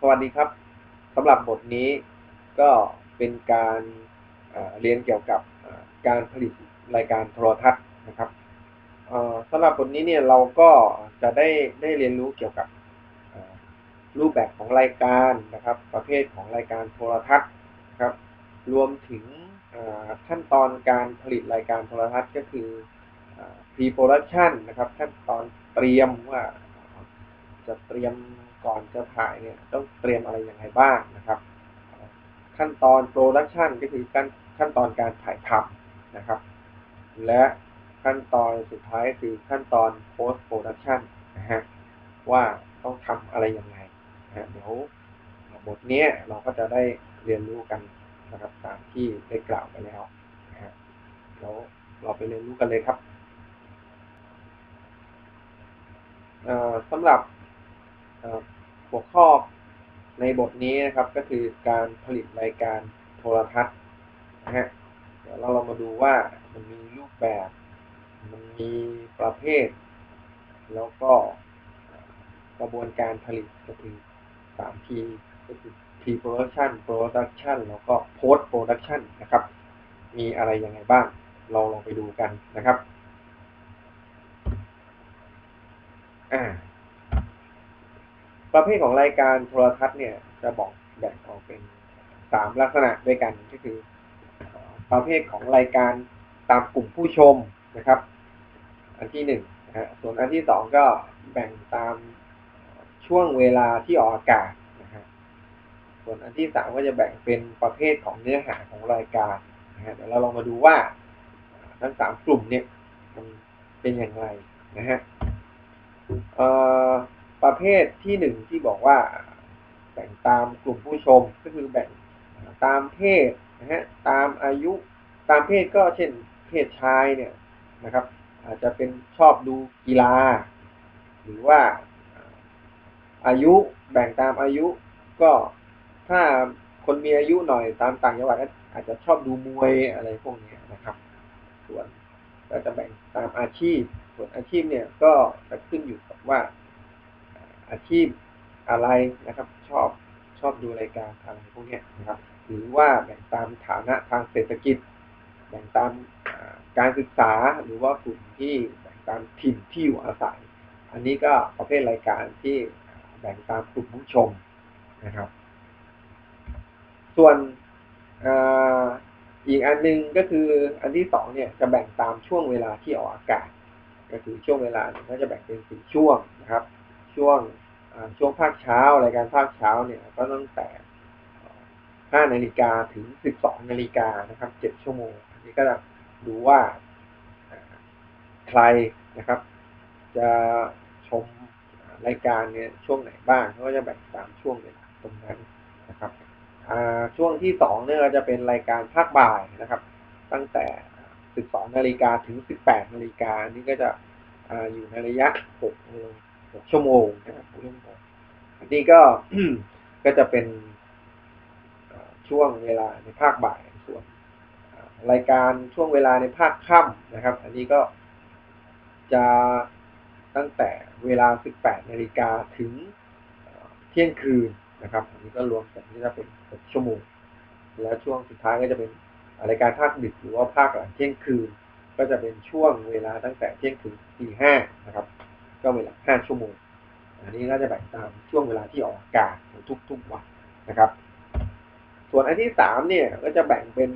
สวัสดีครับสำหรับบทนี้ก็เป็นการเรียนเกี่ยวกับการผลิตรายการโทรทัศน์นะครับสำหรับบทนี้เนี่ยเราก็จะได้ได้เรียนรู้เกี่ยวกับรูปแบบของรายการนะครับ ประเภทของรายการโทรทัศน์นครับ รวมถึงขั้นตอนการผลิตรายการโทรทัศน์ก็คือ pre-production นะครับขั้นตอนเตรียมว่าจะเตรียม ก่อนจะถ่ายเนี่ยต้องเตรียมอะไรอย่างไรบ้างนะครับ ขั้นตอนโปรดักชันก็คือขั้นขั้นตอนการถ่ายทำนะครับ และขั้นตอนสุดท้ายคือขั้นตอน post production นะฮะว่าต้องทำอะไรยังไงนะฮะเดี๋ยวบทเนี้ยเราก็จะได้เรียนรู้กันนะครับตามที่ได้กล่าวไปแล้วนะฮะเดี๋ยวเราไปเรียนรู้กันเลยครับสำหรับ หัวข้อในบทนี้นะครับก็คือการผลิตรายการโทรทัศน์นะฮะเดี๋ยวเราลองมาดูว่ามันมีรูปแบบ มันมีประเภท แล้วก็กระบวนการผลิตก็คือสาม P ก็คือ pre-production production แล้วก็ post production นะครับ มีอะไรยังไงบ้าง เราลองไปดูกันนะครับ อ่า ประเภทของรายการโทรทัศน์เนี่ยจะบอกแบ่งออกเป็นสามลักษณะด้วยกันก็คือ ประเภทของรายการตามกลุ่มผู้ชมนะครับ อันที่หนึ่งนะฮะส่วนอันที่สองก็แบ่งตามช่วงเวลาที่ออกอากาศนะฮะส่วนอันที่สามก็จะแบ่งเป็นประเภทของเนื้อหาของรายการนะฮะเดี๋ยวเราลองมาดูว่าทั้งสามกลุ่มเนี่ยมันเป็นอย่างไรนะฮะเอ่อ ประเภทที่หนึ่งที่บอกว่าแบ่งตามกลุ่มผู้ชมก็คือแบ่งตามเพศนะฮะตามอายุตามเพศก็เช่นเพศชายเนี่ยนะครับ อาจจะเป็นชอบดูกีฬา หรือว่าอายุแบ่งตามอายุก็ถ้าคนมีอายุหน่อยตามต่างจังหวัดอาจจะชอบดูมวยอะไรพวกนี้นะครับ ส่วนก็จะแบ่งตามอาชีพส่วนอาชีพเนี่ยก็จะขึ้นอยู่กับว่า อาชีพอะไรนะครับ ชอบชอบดูรายการอะไรพวกนี้นะครับ หรือว่าแบ่งตามฐานะทางเศรษฐกิจ แบ่งตามการศึกษาหรือว่ากลุ่มที่แบ่งตามถิ่นที่อยู่อาศัย อันนี้ก็ประเภทรายการที่แบ่งตามกลุ่มผู้ชมนะครับ ส่วนอีกอันนึงก็คืออันที่สองเนี่ยจะแบ่งตามช่วงเวลาที่ออกอากาศ ก็คือช่วงเวลาเนี่ยก็จะแบ่งเป็นสี่ช่วงนะครับ ช่วงช่วงภาคเช้ารายการภาคเช้าเนี่ยก็ตั้งแต่ห้านาฬิกาถึงสิบสองนาฬิกานะครับเจ็ดชั่วโมง อันนี้ก็จะดูว่าใครนะครับ จะชมรายการเนี่ยช่วงไหนบ้างก็จะแบ่งตามช่วงเวลาตรงนั้นนะครับช่วงที่สองเนี่ยจะเป็นรายการภาคบ่ายนะครับ ตั้งแต่สิบสองนาฬิกาถึงสิบแปดนาฬิกานี้ก็จะอยู่ในระยะห กชั่วโมงนะครับหกชั่วโมงอันนี้ก็ก็จะเป็นช่วงเวลาในภาคบ่ายส่วนรายการช่วงเวลาในภาคค่ำนะครับ อันนี้ก็จะตั้งแต่เวลา 18 นาฬิกาถึงเที่ยงคืนนะครับ อันนี้ก็รวมกันที่จะเป็น 6 ชั่วโมง แล้วช่วงสุดท้ายก็จะเป็นรายการภาคดึกหรือว่าภาคหลังเที่ยงคืน ก็จะเป็นช่วงเวลาตั้งแต่เที่ยงคืนตีห้านะครับ ก็เวลาห้าชั่วโมง อันนี้ก็จะแบ่งตามช่วงเวลาที่ออกอากาศของทุกๆวันนะครับ ส่วนอันที่สามเนี่ยก็จะแบ่งเป็น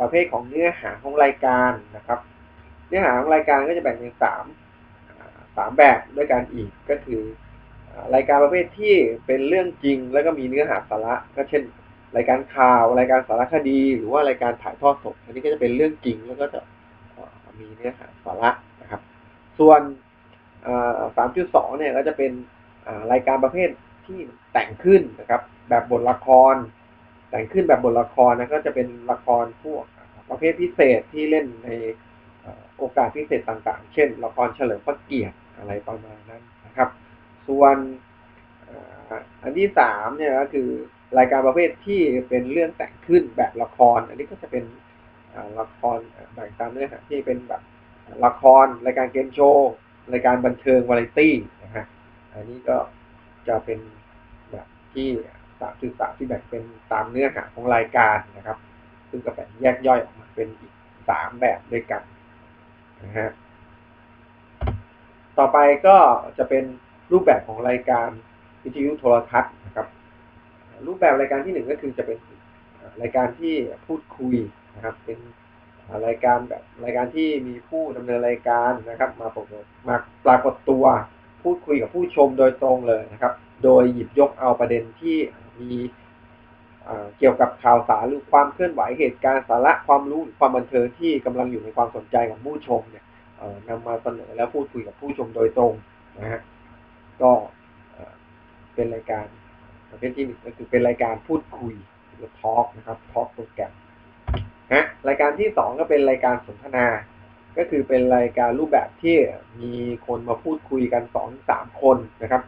ประเภทของเนื้อหาของรายการนะครับ เนื้อหาของรายการก็จะแบ่งเป็นสามสามแบบด้วยกันอีกก็คือ รายการประเภทที่เป็นเรื่องจริง แล้วก็มีเนื้อหาสาระก็เช่น รายการข่าวรายการสารคดี หรือว่ารายการถ่ายทอดสดอันนี้ก็จะเป็นเรื่องจริงแล้วก็จะมีเนื้อหาสาระนะครับ ส่วน สามจุดสองเนี่ยก็จะเป็นรายการประเภทที่แต่งขึ้นนะครับ แบบบทละคร แต่งขึ้นแบบบทละครนะก็จะเป็นละครพวกประเภทพิเศษที่เล่นในโอกาสพิเศษต่างๆ เช่น ละครเฉลิมพระเกียรติอะไรประมาณนั้นนะครับ ส่วนอันที่สามเนี่ยก็คือรายการประเภทที่เป็นเรื่องแต่งขึ้นแบบละคร อันนี้ก็จะเป็นละครแบ่งตามเนื้อหาที่เป็นแบบละครรายการเกมโชว์ รายการบันเทิงวาไรตี้นะฮะอันนี้ก็จะเป็นแบบที่สามสื่อสารที่แบ่งเป็นตามเนื้อหาของรายการนะครับ ซึ่งก็แบ่งแยกย่อยออกมาเป็นอีกสามแบบด้วยกันนะฮะต่อไปก็จะเป็นรูปแบบของรายการวิทยุโทรทัศน์นะครับ รูปแบบรายการที่หนึ่งก็คือจะเป็นรายการที่พูดคุยนะครับ เป็น รายการแบบรายการที่มีผู้ดำเนินรายการนะครับ มาปรากฏมาปรากฏตัวพูดคุยกับผู้ชมโดยตรงเลยนะครับ โดยหยิบยกเอาประเด็นที่มีเกี่ยวกับข่าวสารหรือความเคลื่อนไหวเหตุการณ์สาระความรู้หรือความบันเทิงที่กำลังอยู่ในความสนใจของผู้ชมเนี่ยนำมาเสนอแล้วพูดคุยกับผู้ชมโดยตรงนะฮะก็เป็นรายการประเภทที่หนึ่งก็คือเป็นรายการพูดคุยหรือทอล์กนะครับทอล์กโปรแกรม ฮะรายการที่สองก็เป็นรายการสนทนา ก็คือเป็นรายการรูปแบบที่มีคนมาพูดคุยกันสองสามคนนะครับ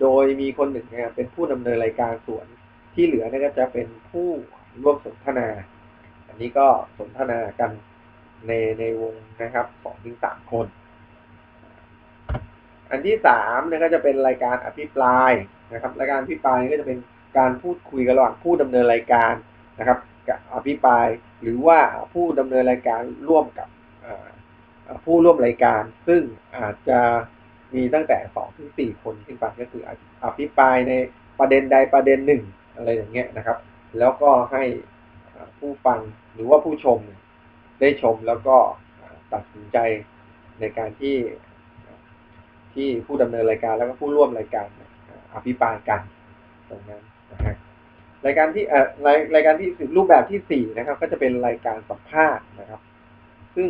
โดยมีคนหนึ่งเนี่ยเป็นผู้ดำเนินรายการส่วนที่เหลือนี่ก็จะเป็นผู้ร่วมสนทนา อันนี้ก็สนทนากันในในวงนะครับสองถึงสามคน อันที่สามเนี่ยก็จะเป็นรายการอภิปรายนะครับ รายการอภิปรายก็จะเป็นการพูดคุยกันระหว่างผู้ดำเนินรายการนะครับ กับอภิปราย หรือว่าผู้ดำเนินรายการร่วมกับผู้ร่วมรายการ ซึ่งอาจจะมีตั้งแต่สองถึงสี่คนขึ้นไปก็คืออภิปรายในประเด็นใดประเด็นหนึ่งอะไรอย่างเงี้ยนะครับ แล้วก็ให้ผู้ฟังหรือว่าผู้ชมได้ชมแล้วก็ตัดสินใจในการที่ที่ผู้ดำเนินรายการแล้วก็ผู้ร่วมรายการอภิปรายกันตรงนั้น รายการที่เอ่อรายรายการที่รูปแบบที่สี่นะครับ ก็จะเป็นรายการสัมภาษณ์นะครับ ซึ่ง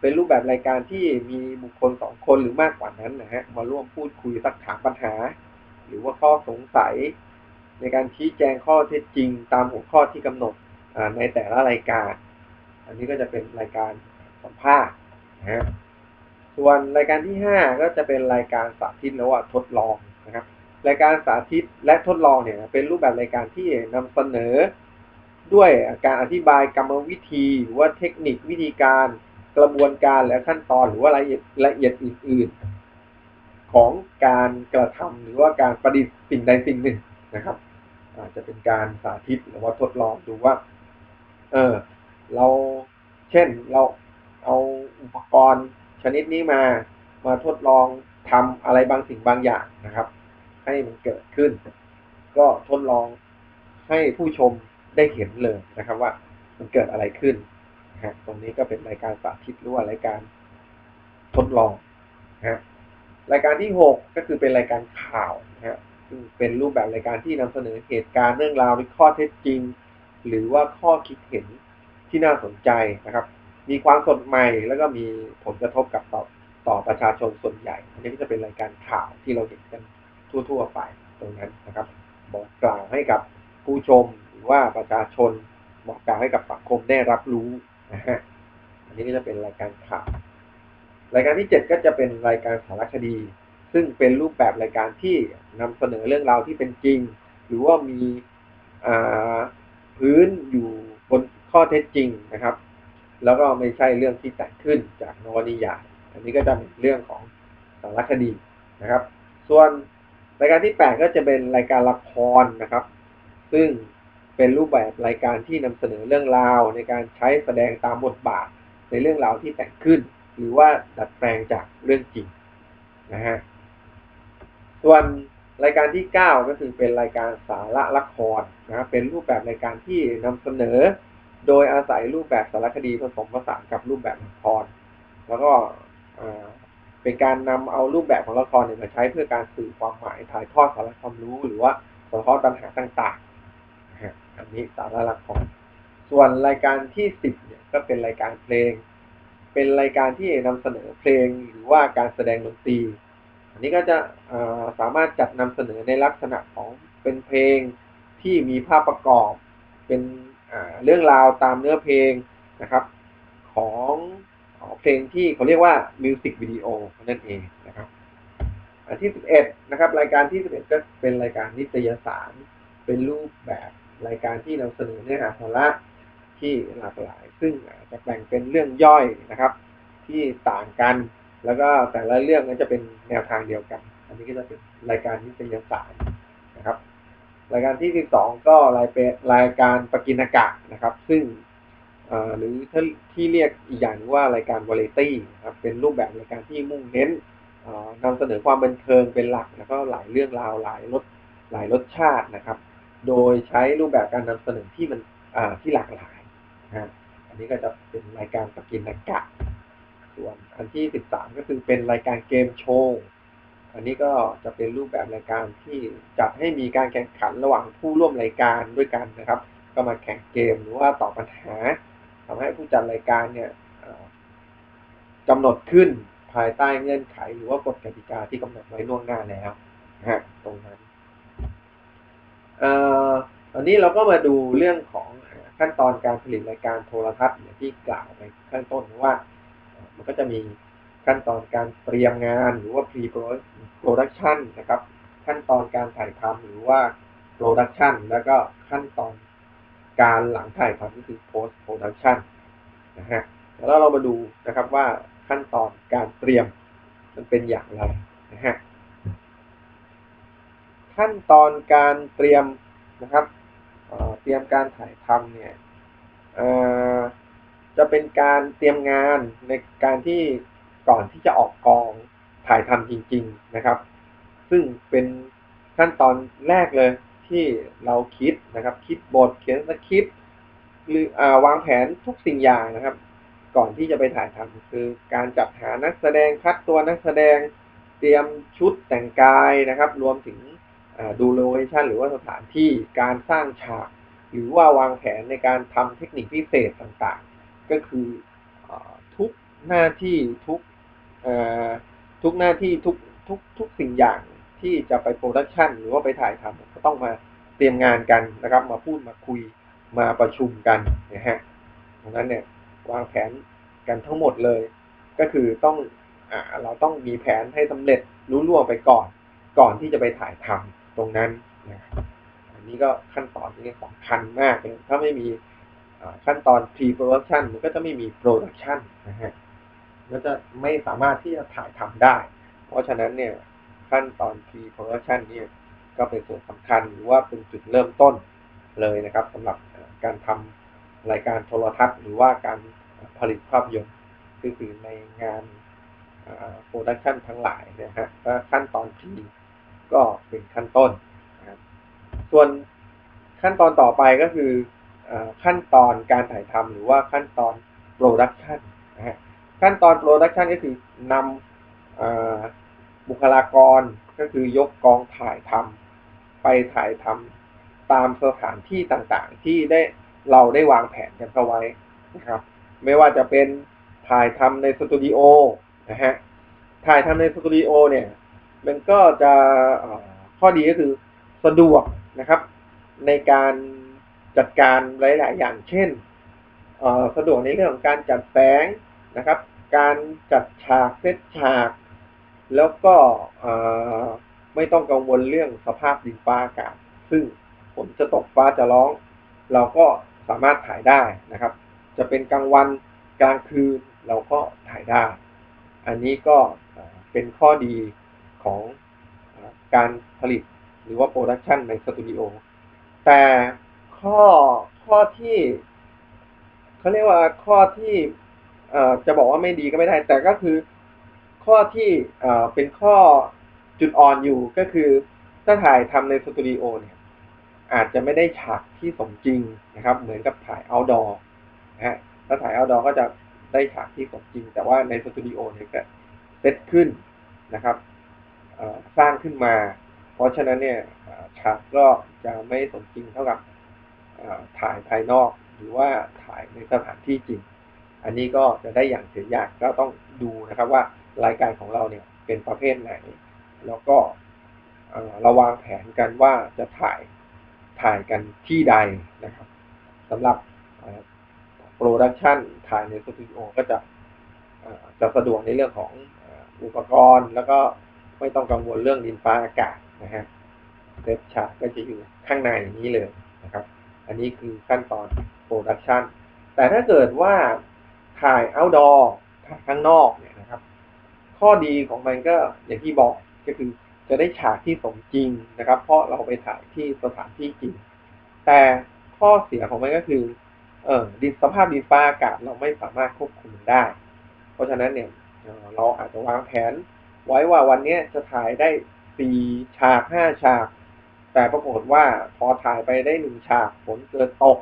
เป็นรูปแบบรายการที่มีบุคคลสองคนหรือมากกว่านั้นนะฮะมาร่วมพูดคุยสักถามปัญหา หรือว่าข้อสงสัย ในการชี้แจงข้อเท็จจริง ตามหัวข้อที่กำหนดในแต่ละรายการ อันนี้ก็จะเป็นรายการสัมภาษณ์นะฮะส่วนรายการที่ห้าก็จะเป็นรายการสาธิตแล้วว่าทดลองนะครับ รายการสาธิตและทดลองเนี่ยเป็นรูปแบบรายการที่นำเสนอ ด้วยการอธิบายกรรมวิธีหรือว่าเทคนิควิธีการกระบวนการและขั้นตอนหรือว่ารายละเอียดละเอียดอื่น ๆ ของการกระทำหรือว่าการประดิษฐ์สิ่งใดสิ่งหนึ่งนะครับ อาจจะเป็นการสาธิตหรือว่าทดลองดูว่า เออเราเช่นเราเอาอุปกรณ์ชนิดนี้มามาทดลองทำอะไรบางสิ่งบางอย่างนะครับ ให้มันเกิดขึ้น ก็ทดลองให้ผู้ชมได้เห็นเลยนะครับว่ามันเกิดอะไรขึ้นนะฮะตรงนี้ก็เป็นรายการสาธิตหรือว่ารายการทดลองนะฮะรายการที่หกก็คือเป็นรายการข่าวนะฮะซึ่งเป็นรูปแบบรายการที่นำเสนอเหตุการณ์เรื่องราวในข้อเท็จจริง หรือว่าข้อคิดเห็นที่น่าสนใจนะครับ มีความสดใหม่แล้วก็มีผลกระทบกับต่อต่อประชาชนส่วนใหญ่ อันนี้ก็จะเป็นรายการข่าวที่เราเห็นกัน ทั่ว ๆ ไปตรงนั้นนะครับ บอกกล่าวให้กับผู้ชมหรือว่าประชาชนบอกกล่าวให้กับสังคมได้รับรู้นะฮะอันนี้ก็จะเป็นรายการข่าวรายการที่เจ็ดก็จะเป็นรายการสารคดี ซึ่งเป็นรูปแบบรายการที่นำเสนอเรื่องราวที่เป็นจริง หรือว่ามีพื้นอยู่บนข้อเท็จจริงนะครับ แล้วก็ไม่ใช่เรื่องที่แต่งขึ้นจากนวนิยายอันนี้ก็จะเป็นเรื่องของสารคดีนะครับ ส่วน รายการที่แปดก็จะเป็นรายการละครนะครับ ซึ่งเป็นรูปแบบรายการที่นำเสนอเรื่องราวในการใช้แสดงตามบทบาทในเรื่องราวที่แต่งขึ้น หรือว่าดัดแปลงจากเรื่องจริงนะฮะส่วนรายการที่เก้าก็คือเป็นรายการสาระละครนะครับเป็นรูปแบบรายการที่นำเสนอ โดยอาศัยรูปแบบสารคดีผสมผสานกับรูปแบบละคร แล้วก็ เป็นการนำเอารูปแบบของละครเนี่ยมาใช้เพื่อการสื่อความหมายถ่ายทอดสาระความรู้หรือว่าสะท้อนปัญหาต่างๆอันนี้สาระละครส่วนรายการที่สิบเนี่ยก็เป็นรายการเพลง เป็นรายการที่นำเสนอเพลงหรือว่าการแสดงดนตรี อันนี้ก็จะสามารถจัดนำเสนอในลักษณะของเป็นเพลงที่มีภาพประกอบ เป็นเรื่องราวตามเนื้อเพลงนะครับ ของ เพลงที่เขาเรียกว่ามิวสิกวิดีโอนั่นเองนะครับ อันที่สิบเอ็ดนะครับ รายการที่สิบเอ็ดก็เป็นรายการนิตยสาร เป็นรูปแบบรายการที่นำเสนอเนื้อหาสาระที่หลากหลาย ซึ่งจะแบ่งเป็นเรื่องย่อยนะครับ ที่ต่างกัน แล้วก็แต่ละเรื่องก็จะเป็นแนวทางเดียวกัน อันนี้ก็จะเป็นรายการนิตยสารนะครับ รายการที่สิบสองก็รายเป็นรายการปกินากะนะครับ ซึ่ง หรือถ้าที่เรียกอีกอย่างว่ารายการวาไรตี้นะครับเป็นรูปแบบรายการที่มุ่งเน้นนำเสนอความบันเทิงเป็นหลักแล้วก็หลายเรื่องราวหลายรสหลายรสชาตินะครับ โดยใช้รูปแบบการนำเสนอที่มันที่หลากหลายนะฮะอันนี้ก็จะเป็นรายการปกินากะ ส่วนอันที่สิบสามก็คือเป็นรายการเกมโชว์อันนี้ก็จะเป็นรูปแบบรายการที่จัดให้มีการแข่งขันระหว่างผู้ร่วมรายการด้วยกันนะครับ ก็มาแข่งเกมหรือว่าตอบปัญหา ทำให้ผู้จัดรายการเนี่ยกำหนดขึ้นภายใต้เงื่อนไขหรือว่ากฎกติกาที่กำหนดไว้ล่วงหน้าแล้วนะฮะตรงนั้นเอ่อตอนนี้เราก็มาดูเรื่องของขั้นตอนการผลิตรายการโทรทัศน์อย่างที่กล่าวไปข้างต้นว่า มันก็จะมีขั้นตอนการเตรียมงานหรือว่า pre production นะครับ ขั้นตอนการถ่ายทำหรือว่า production แล้วก็ขั้นตอน การหลังถ่ายทำก็คือ post production นะฮะแล้วเรามาดูนะครับว่าขั้นตอนการเตรียมมันเป็นอย่างไรนะฮะขั้นตอนการเตรียมนะครับเเตรียมการถ่ายทำเนี่ยจะเป็นการเตรียมงานในการที่ก่อนที่จะออกกองถ่ายทำจริง ๆนะครับ ซึ่งเป็นขั้นตอนแรกเลย ที่เราคิดนะครับ คิดบทเขียนสคริปต์หรืออวางแผนทุกสิ่งอย่างนะครับ ก่อนที่จะไปถ่ายทำคือ การจัดหานักแสดงคัดตัวนักแสดงเตรียมชุดแต่งกายนะครับ รวมถึงดูโลเคชันหรือว่าสถานที่การสร้างฉาก หรือว่าวางแผนในการทำเทคนิคพิเศษต่างๆ ก็คืออทุกหน้าที่ทุกทุกหน้าที่ทุกทุกทุกสิ่งอย่าง ที่จะไปโปรดักชันหรือว่าไปถ่ายทำก็ต้องมาเตรียมงานกันนะครับ มาพูดมาคุยมาประชุมกันนะฮะตรงนั้นเนี่ยวางแผนกันทั้งหมดเลย ก็คือต้องอเราต้องมีแผนให้สำเร็จรู้ล่วงไปก่อน ก่อนที่จะไปถ่ายทำตรงนั้นนะครับอันนี้ก็ขั้นตอนนี้สำคัญมากเลยถ้าไม่มีขั้นตอน pre production มันก็จะไม่มี production นะฮะก็จะไม่สามารถที่จะถ่ายทำได้ เพราะฉะนั้นเนี่ย ขั้นตอน pre production นี่ก็เป็นส่วนสำคัญหรือว่าเป็นจุดเริ่มต้นเลยนะครับสำหรับการทำรายการโทรทัศน์ หรือว่าการผลิตภาพยนตร์ก็คือในงานโปรดักชันทั้งหลายนะฮะขั้นตอน P ก็เป็นขั้นต้นนะครับส่วนขั้นตอนต่อไปก็คืออขั้นตอนการถ่ายทำหรือว่าขั้นตอนโปรดักชันนะฮะขั้นตอนโปรดักชันก็คือนำ บุคลากรก็คือยกกองถ่ายทำไปถ่ายทำตามสถานที่ต่างๆ ที่ได้เราได้วางแผนกันเอาไว้นะครับ ไม่ว่าจะเป็นถ่ายทำในสตูดิโอนะฮะถ่ายทำในสตูดิโอเนี่ยมันก็จะข้อดีก็คือสะดวกนะครับ ในการจัดการหลาย ๆ อย่างเช่นสะดวกในเรื่องของการจัดแสงนะครับ การจัดฉากเซตฉาก แล้วก็ไม่ต้องกังวลเรื่องสภาพดินฟ้าอากาศ ซึ่งฝนจะตกฟ้าจะร้อง เราก็สามารถถ่ายได้นะครับ จะเป็นกลางวันกลางคืนเราก็ถ่ายได้ อันนี้ก็เป็นข้อดีของอการผลิตหรือว่าโปรดักชันในสตูดิโอ แต่ข้อข้อที่เขาเรียกว่าข้อที่จะบอกว่าไม่ดีก็ไม่ได้ แต่ก็คือ ข้อที่เป็นข้อจุดอ่อนอยู่ก็คือถ้าถ่ายทำในสตูดิโอเนี่ยอาจจะไม่ได้ฉากที่สมจริงนะครับ เหมือนกับถ่าย outdoor นะฮะถ้าถ่าย outdoor ก็จะได้ฉากที่สมจริง แต่ว่าในสตูดิโอเนี่ยก็เซตขึ้นนะครับสร้างขึ้นมา เพราะฉะนั้นเนี่ยฉากก็จะไม่สมจริงเท่ากับถ่ายภายนอกหรือว่าถ่ายในสถานที่จริง อันนี้ก็จะได้อย่างเสียอย่างก็ต้องดูนะครับว่า รายการของเราเนี่ยเป็นประเภทไหน แล้วก็เราวางแผนกันว่าจะถ่ายถ่ายกันที่ใดนะครับสำหรับโปรดักชันถ่ายในสตูดิโอก็จะจะสะดวกในเรื่องของอุปกรณ์ แล้วก็ไม่ต้องกังวลเรื่องดินฟ้าอากาศนะฮะเซตฉากก็จะอยู่ข้างในนี้เลยนะครับ อันนี้คือขั้นตอนโปรดักชันแต่ถ้าเกิดว่าถ่าย outdoor ถ่ายข้างนอกเนี่ยนะครับ ข้อดีของมันก็อย่างที่บอกก็คือจะได้ฉากที่สมจริงนะครับ เพราะเราไปถ่ายที่สถานที่จริง แต่ข้อเสียของมันก็คือ เออดินสภาพดินฟ้าอากาศเราไม่สามารถควบคุมได้ เพราะฉะนั้นเนี่ยเราอาจจะวางแผน ไว้ว่าวันนี้จะถ่ายได้สี่ฉากห้าฉาก แต่ปรากฏว่าพอถ่ายไปได้หนึ่งฉากฝนเกิดตก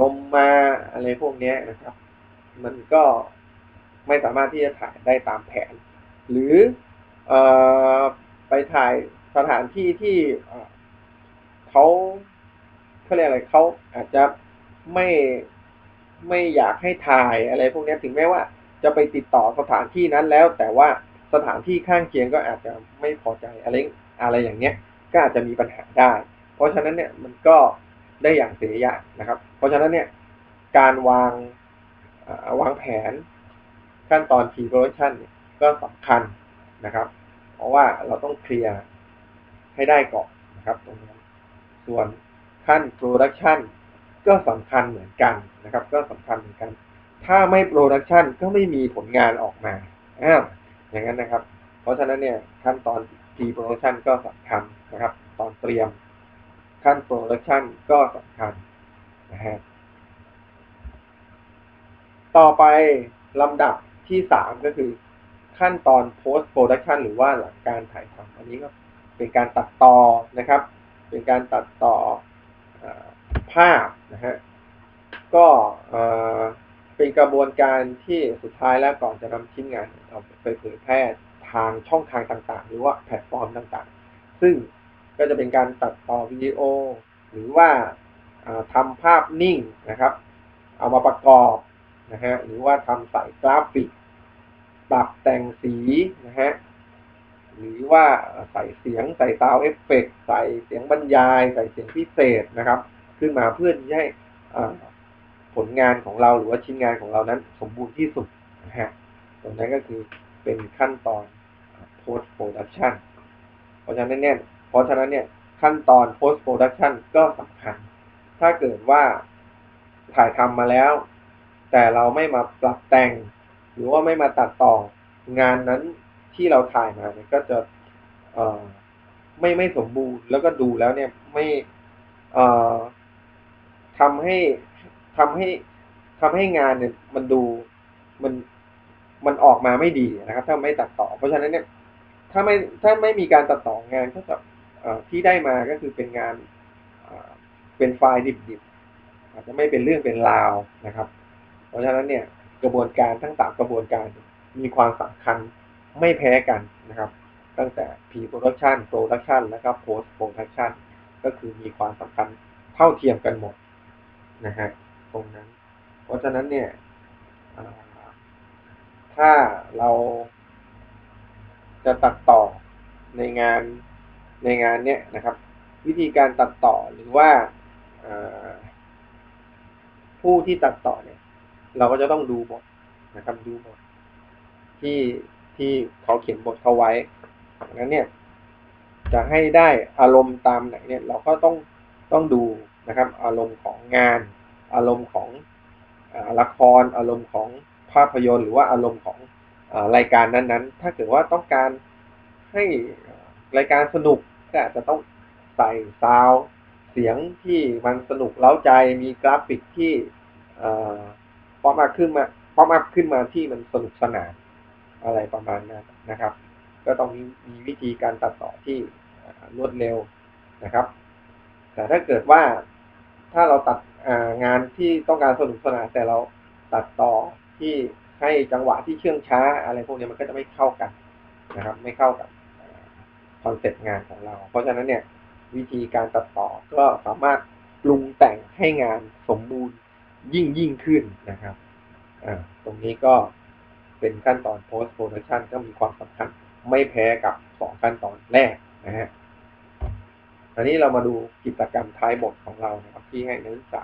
ลมมาอะไรพวกนี้นะครับ มันก็ไม่สามารถที่จะถ่ายได้ตามแผน หรืออไปถ่ายสถานที่ที่เขาเขาเรียกอะไรเขาอาจจะไม่ไม่อยากให้ถ่ายอะไรพวกนี้ถึงแม้ว่า จะไปติดต่อสถานที่นั้นแล้ว แต่ว่าสถานที่ข้างเคียงก็อาจจะไม่พอใจอะไรอะไรอย่างเนี้ย ก็อาจจะมีปัญหาได้ เพราะฉะนั้นเนี่ยมันก็ได้อย่างเสียอย่างนะครับ เพราะฉะนั้นเนี่ยการวางวางแผนขั้นตอน pre production เนี่ย ก็สำคัญนะครับ เพราะว่าเราต้องเคลียร์ให้ได้ก่อนนะครับ ตรงนี้ส่วนขั้น production ก็สำคัญเหมือนกันนะครับ ก็สำคัญเหมือนกัน ถ้าไม่ production ก็ไม่มีผลงานออกมาอ้าวอย่างนั้นนะครับ เพราะฉะนั้นเนี่ยขั้นตอน pre production ก็สำคัญนะครับ ตอนเตรียมขั้น production ก็สำคัญนะฮะต่อไปลำดับที่สามก็คือ ขั้นตอน post production หรือว่าหลังการถ่ายทำอันนี้ก็เป็นการตัดต่อนะครับ เป็นการตัดต่อภาพนะฮะก็เป็นกระบวนการที่สุดท้ายแล้วก่อนจะนำชิ้นงานเอาไปเผยแพร่ทางช่องทางต่างๆ หรือว่าแพลตฟอร์มต่างๆ ซึ่งก็จะเป็นการตัดต่อวิดีโอ หรือว่าทำภาพนิ่งนะครับ เอามาประกอบนะฮะหรือว่าทำใส่กราฟิก ปรับแต่งสีนะฮะหรือว่าใส่เสียงใส่ซาวเอฟเฟกใส่เสียงบรรยาย ใส่เสียงพิเศษนะครับ ขึ้นมาเพื่อที่ให้ผลงานของเราหรือว่าชิ้นงานของเรานั้นสมบูรณ์ที่สุดนะฮะตรงนั้นก็คือเป็นขั้นตอน post production เพราะฉะนั้นเนี่ยเพราะฉะนั้นเนี่ยขั้นตอน post production ก็สำคัญ ถ้าเกิดว่าถ่ายทำมาแล้ว แต่เราไม่มาปรับแต่ง หรือว่าไม่มาตัดต่องานนั้นที่เราถ่ายมาเนี่ยก็จะเอ่อไม่ไม่สมบูรณ์ แล้วก็ดูแล้วเนี่ยไม่เอ่อทำให้ทำให้ทำให้งานเนี่ยมันดูมันมันออกมาไม่ดีนะครับ ถ้าไม่ตัดต่อ เพราะฉะนั้นเนี่ย ถ้าไม่ถ้าไม่มีการตัดต่องานก็จะที่ได้มาก็คือเป็นงานเป็นไฟล์ดิบๆอาจจะไม่เป็นเรื่องเป็นราวนะครับ เพราะฉะนั้นเนี่ย กระบวนการทั้งสามกระบวนการมีความสำคัญไม่แพ้กันนะครับ ตั้งแต่ pre-production production และก็ post production ก็คือมีความสำคัญเท่าเทียมกันหมดนะฮะตรงนั้น เพราะฉะนั้นเนี่ยถ้าเราจะตัดต่อในงานในงานเนี้ยนะครับ วิธีการตัดต่อหรือว่าผู้ที่ตัดต่อเนี่ย เราก็จะต้องดูบทนะครับดูบทที่ที่เขาเขียนบทเขาไว้ดังนั้นเนี่ย จะให้ได้อารมณ์ตามไหนเนี่ย เราก็ต้องต้องดูนะครับ อารมณ์ของงาน อารมณ์ของละคร อารมณ์ของภาพยนตร์ หรือว่าอารมณ์ของรายการนั้นๆ ถ้าเกิดว่าต้องการให้รายการสนุกก็อาจจะต้องใส่ซาวเสียงที่มันสนุกเล้าใจมีกราฟิกที่ ป๊อปอัพขึ้นมาป๊อปอัพขึ้นมาที่มันสนุกสนานอะไรประมาณนั้นนะครับ ก็ต้องมีมีวิธีการตัดต่อที่รวดเร็วนะครับ แต่ถ้าเกิดว่าถ้าเราตัดงานที่ต้องการสนุกสนานแต่เราตัดต่อที่ให้จังหวะที่เชื่องช้า อะไรพวกนี้มันก็จะไม่เข้ากันนะครับ ไม่เข้ากับคอนเซ็ปต์งานของเรา เพราะฉะนั้นเนี่ยวิธีการตัดต่อก็สามารถปรุงแต่งให้งานสมบูรณ์ ยิ่งยิ่งขึ้นนะครับอ่าตรงนี้ก็เป็นขั้นตอน post production ก็มีความสำคัญไม่แพ้กับสองขั้นตอนแรกนะฮะอันนี้เรามาดูกิจกรรมท้ายบทของเรานะครับที่ให้นักศึกษา